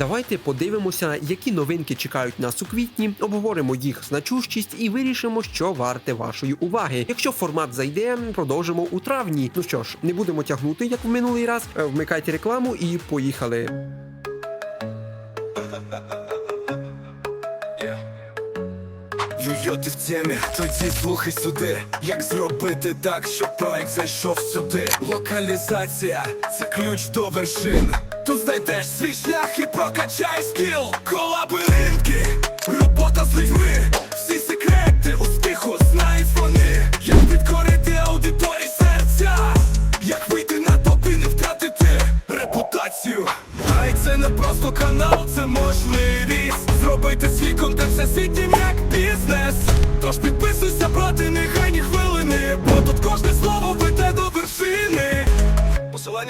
Давайте подивимося, які новинки чекають нас у квітні, обговоримо їх значущість і вирішимо, що варте вашої уваги. Якщо формат зайде, продовжимо у травні. Ну що ж, не будемо тягнути, як в минулий раз. Вмикайте рекламу і поїхали. Йо-йо, ти в темі, тоді слухай сюди Як зробити так, щоб проект зайшов сюди Локалізація це ключ до вершин Тут знайдеш свій шлях і прокачай скіл. Колаборинки, робота з людьми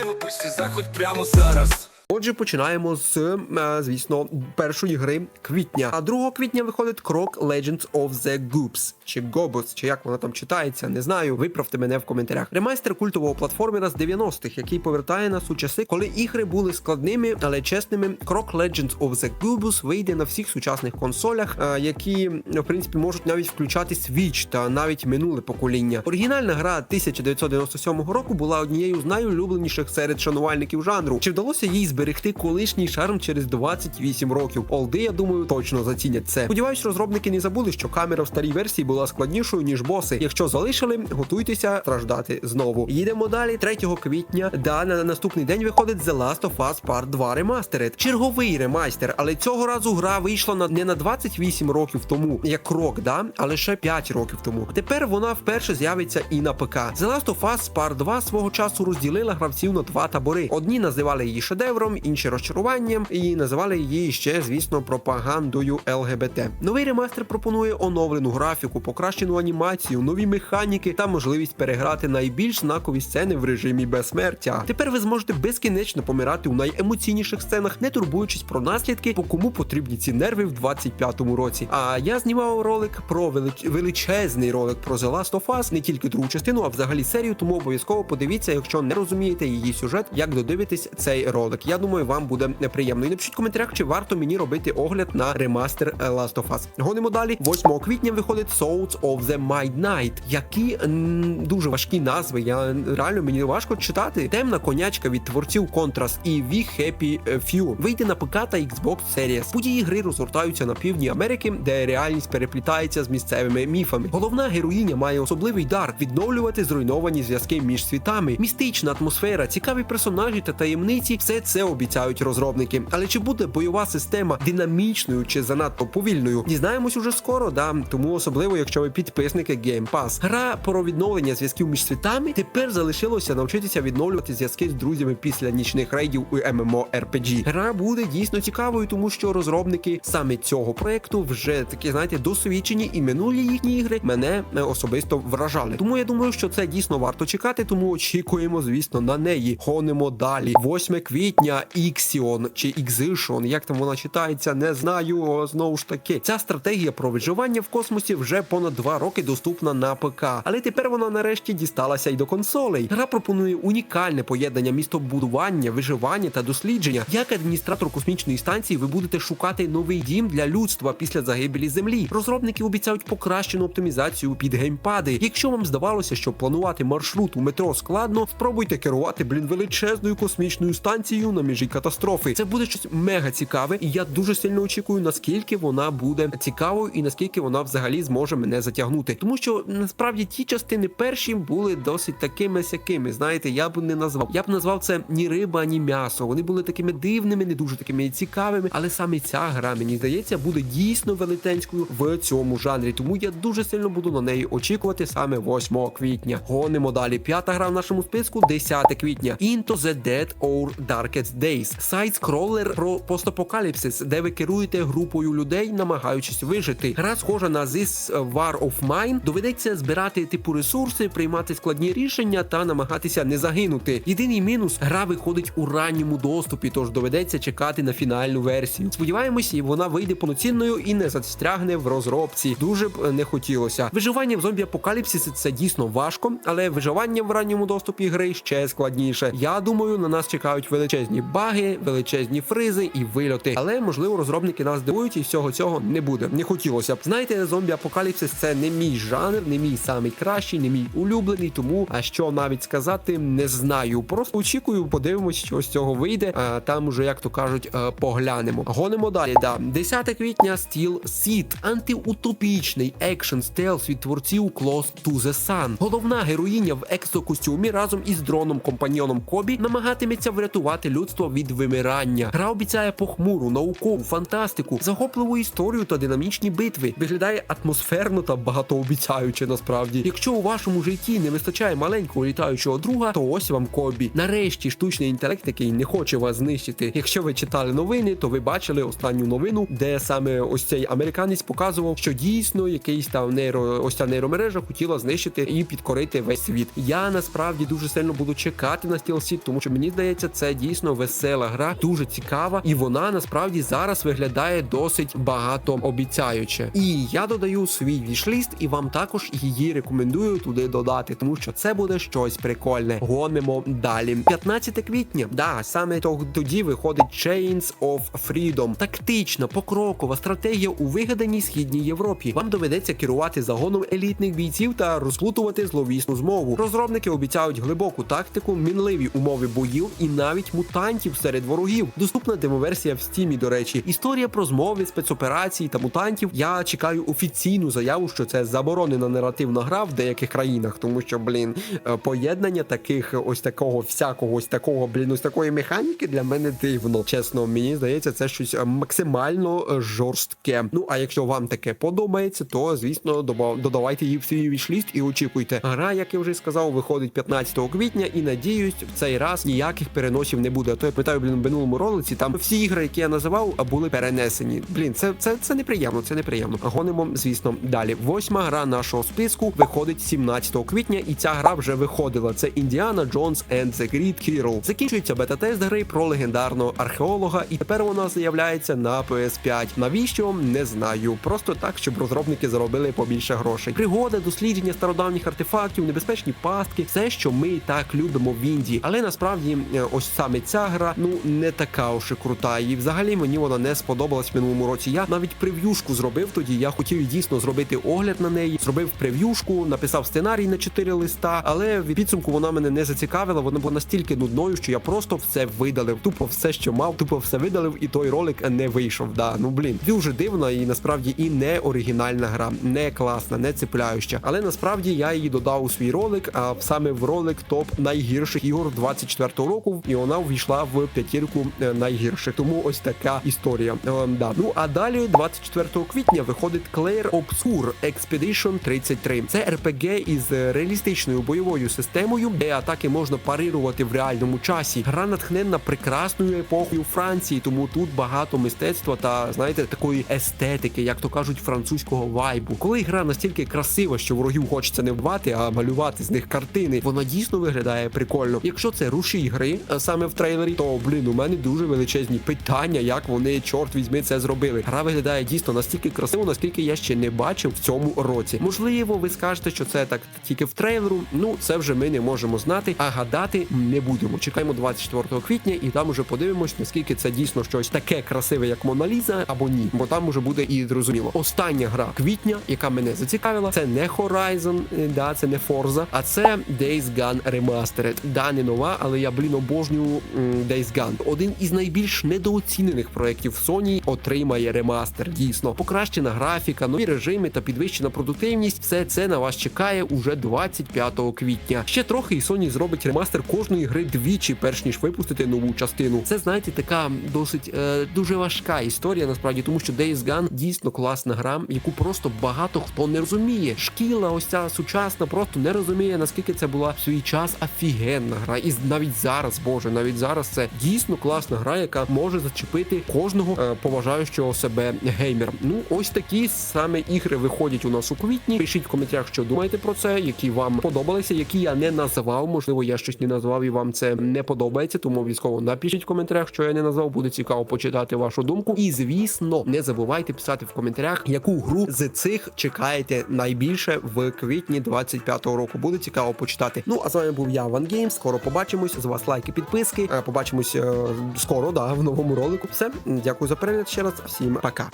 Посилання в заходь прямо зараз Отже, починаємо з, е, звісно, першої гри квітня. А 2 квітня виходить крок Legends of the Goops, чи Gobus, чи як вона там читається, не знаю. Виправте мене в коментарях. Ремайстер культового платформера з 90-х, який повертає нас у часи, коли ігри були складними, але чесними. Крок Legends of the Goobus вийде на всіх сучасних консолях, е, які в принципі можуть навіть включати Switch та навіть минуле покоління. Оригінальна гра 1997 року була однією з найулюбленіших серед шанувальників жанру. Чи вдалося їй зберегти колишній шарм через 28 років? Олди, я думаю, точно зацінять це. Сподіваюсь, розробники не забули, що камера в старій версії була складнішою ніж боси. Якщо залишили, готуйтеся страждати знову. Їдемо далі. 3 квітня. Да, на наступний день виходить The Last of Us Part 2 Remastered. Черговий ремастер, але цього разу гра вийшла на не на 28 років тому, як крок, да, а лише 5 років тому. Тепер вона вперше з'явиться і на ПК. The Last of Us Part 2 свого часу розділила гравців на два табори. Одні називали її шедевром, інші розчаруванням, і називали її ще, звісно, пропагандою ЛГБТ. Новий ремастер пропонує оновлену графіку, покращену анімацію, нові механіки та можливість переграти найбільш знакові сцени в режимі безсмертя. Тепер ви зможете безкінечно помирати у найемоційніших сценах, не турбуючись про наслідки, по кому потрібні ці нерви в 25-му році. А я знімав ролик про велич... величезний ролик про The Last of Us, не тільки другу частину, а взагалі серію. Тому обов'язково подивіться, якщо не розумієте її сюжет, як додивитись цей ролик. Я думаю, вам буде приємно. І напишіть в коментарях, чи варто мені робити огляд на ремастер е, Last of Us. Гонимо далі. 8 квітня виходить Souls of the Midnight. Які м, дуже важкі назви. Я реально мені важко читати. Темна конячка від творців Contrast і We Happy Few. Вийде на ПК та Xbox Series. Події гри розгортаються на півдні Америки, де реальність переплітається з місцевими міфами. Головна героїня має особливий дар відновлювати зруйновані зв'язки між світами. Містична атмосфера, цікаві персонажі та таємниці. Все це обіцяють розробники. Але чи буде бойова система динамічною чи занадто повільною? Дізнаємось уже скоро, да тому особливо, якщо ви підписники Game Pass. Гра про відновлення зв'язків між світами тепер залишилося навчитися відновлювати зв'язки з друзями після нічних рейдів у MMORPG. Гра буде дійсно цікавою, тому що розробники саме цього проекту вже такі, знаєте, досвідчені і минулі їхні ігри мене е, особисто вражали. Тому я думаю, що це дійсно варто чекати, тому очікуємо, звісно, на неї. Гонимо далі. 8 квітня Ixion чи Ixion, як там вона читається, не знаю. Знову ж таки, ця стратегія про виживання в космосі вже понад два роки доступна на ПК, але тепер вона нарешті дісталася й до консолей. Гра пропонує унікальне поєднання містобудування, виживання та дослідження. Як адміністратор космічної станції, ви будете шукати новий дім для людства після загибелі землі. Розробники обіцяють покращену оптимізацію під геймпади. Якщо вам здавалося, що планувати маршрут у метро складно, спробуйте керувати блін величезною космічною станцією на межі катастрофи. Це буде щось мега цікаве, і я дуже сильно очікую, наскільки вона буде цікавою і наскільки вона взагалі зможе мене затягнути. Тому що насправді ті частини перші були досить такими сякими. Знаєте, я б не назвав. Я б назвав це ні риба, ні м'ясо. Вони були такими дивними, не дуже такими цікавими. Але саме ця гра, мені здається, буде дійсно велетенською в цьому жанрі. Тому я дуже сильно буду на неї очікувати саме 8 квітня. Гонимо далі. П'ята гра в нашому списку 10 квітня. Into the Dead or Darkest Days. Сайт скролер про постапокаліпсис, де ви керуєте групою людей, намагаючись вижити. Гра схожа на This War of Mine. Доведеться збирати типу ресурси, приймати складні рішення та намагатися не загинути. Єдиний мінус гра виходить у ранньому доступі, тож доведеться чекати на фінальну версію. Сподіваємось, вона вийде повноцінною і не застрягне в розробці. Дуже б е, не хотілося. Виживання в зомбі апокаліпсисі це дійсно важко, але виживання в ранньому доступі гри ще складніше. Я думаю, на нас чекають величезні величезні баги, величезні фризи і вильоти. Але можливо розробники нас дивують, і всього цього не буде. Не хотілося б. Знаєте, зомбі апокаліпсис це не мій жанр, не мій самий кращий, не мій улюблений. Тому а що навіть сказати, не знаю. Просто очікую, подивимось, що з цього вийде. А там уже, як то кажуть, е, поглянемо. Гонимо далі. Да, 10 квітня Steel Seed. антиутопічний екшн стелс від творців Close to the Sun. Головна героїня в екзокостюмі разом із дроном компаньйоном Кобі намагатиметься врятувати людство від вимирання. Гра обіцяє похмуру, наукову, фантастику, захопливу історію та динамічні битви. Виглядає атмосферно та багатообіцяюче насправді. Якщо у вашому житті не вистачає маленького літаючого друга, то ось вам Кобі. Нарешті штучний інтелект, який не хоче вас знищити. Якщо ви читали новини, то ви бачили останню новину, де саме ось цей американець показував, що дійсно якийсь там нейро ось ця нейромережа хотіла знищити і підкорити весь світ. Я насправді дуже сильно буду чекати на Seed, тому що мені здається, це дійсно весела гра, дуже цікава, і вона насправді зараз виглядає досить багатообіцяюче. І я додаю свій вішліст, і вам також її рекомендую туди додати, тому що це буде щось прикольне. Гонимо далі. 15 квітня. Да, саме тоді виходить Chains of Freedom. Тактична, покрокова стратегія у вигаданій східній Європі. Вам доведеться керувати загоном елітних бійців та розплутувати зловісну змову. Розробники обіцяють глибоку тактику, мінливі умови боїв і навіть мутантів серед ворогів. Доступна демоверсія в стімі. До речі, історія про змови, спецоперації та мутантів. Я чекаю офіційну заяву, що це заборонена наративна гра в деяких країнах, тому що, блін, е, поєднання таких ось такого всякого, ось такого, блін, ось такої механіки для мене дивно. Чесно, мені здається, це щось е, максимально е, жорстке. Ну а якщо вам таке подобається, то звісно додавайте її в свій вішліст і очікуйте. Гра, як я вже сказав, виходить 15 квітня, і надіюсь, в цей раз ніяких переносів не буде. А то я пам'ятаю, блін, в минулому ролиці там всі ігри, які я називав, були перенесені. Блін, це це, це неприємно, це неприємно. Гонимо, звісно, далі. Восьма гра нашого списку виходить 17 квітня, і ця гра вже виходила. Це Індіана Джонс and the Great Hero. Закінчується бета-тест гри про легендарного археолога, і тепер вона з'являється на PS5. Навіщо не знаю. Просто так, щоб розробники заробили побільше грошей. Пригода, дослідження стародавніх артефактів, небезпечні пастки, все, що ми так любимо в Індії. Але насправді, е, ось саме ця гра ну не така уж і крута. І взагалі мені вона не сподобалась в минулому році. Я навіть прев'юшку зробив тоді. Я хотів дійсно зробити огляд на неї. Зробив прев'юшку, написав сценарій на 4 листа, але в підсумку вона мене не зацікавила. Вона була настільки нудною, що я просто все видалив. Тупо все, що мав, тупо все видалив, і той ролик не вийшов. Да, ну блін, дуже дивна і насправді і не оригінальна гра, не класна, не цепляюща. Але насправді я її додав у свій ролик, а саме в ролик топ найгірших ігор 24-го року, і вона увійшла в п'ятірку е, найгірших. Тому ось така історія. Ем, да. Ну а далі, 24 квітня, виходить Clair Obscure Expedition 33. Це RPG із е, реалістичною бойовою системою, де атаки можна парирувати в реальному часі. Гра натхненна прекрасною епохою Франції, тому тут багато мистецтва та знаєте такої естетики, як то кажуть, французького вайбу. Коли гра настільки красива, що ворогів хочеться не вбивати, а малювати з них картини, вона дійсно виглядає прикольно. Якщо це рушій гри е, саме в трейлері, то блін, у мене дуже величезні питання, як вони, чорт візьми, це зробили. Гра виглядає дійсно настільки красиво, наскільки я ще не бачив в цьому році. Можливо, ви скажете, що це так тільки в трейлеру. Ну це вже ми не можемо знати, а гадати не будемо. Чекаємо 24 квітня, і там уже подивимось, наскільки це дійсно щось таке красиве, як Моналіза, або ні, бо там уже буде і зрозуміло. Остання гра квітня, яка мене зацікавила, це не Horizon, е, да, це не Forza, а це Days Gone Remastered. Да, не нова, але я блін обожнюю Days Gone. Один із найбільш недооцінених проєктів Sony отримає ремастер. Дійсно, покращена графіка, нові режими та підвищена продуктивність. Все це на вас чекає уже 25 квітня. Ще трохи і Sony зробить ремастер кожної гри двічі, перш ніж випустити нову частину. Це знаєте, така досить е, дуже важка історія, насправді, тому що Days Gone дійсно класна гра, яку просто багато хто не розуміє. Шкіла, ось ця сучасна, просто не розуміє, наскільки це була в свій час офігенна гра. І навіть зараз, боже, навіть зараз це дійсно класна гра, яка може зачепити кожного е, поважаючого себе геймера. Ну, ось такі саме ігри виходять у нас у квітні. Пишіть в коментарях, що думаєте про це, які вам подобалися, які я не називав. Можливо, я щось не назвав і вам це не подобається. Тому обов'язково напишіть в коментарях, що я не назвав. Буде цікаво почитати вашу думку. І звісно, не забувайте писати в коментарях, яку гру з цих чекаєте найбільше в квітні 25-го року. Буде цікаво почитати. Ну а з вами був я, Ван Гейм. Скоро побачимось. З вас лайки, підписки. Побачимось е, скоро, да, в новому ролику. Все, дякую за перегляд ще раз. Всім пока.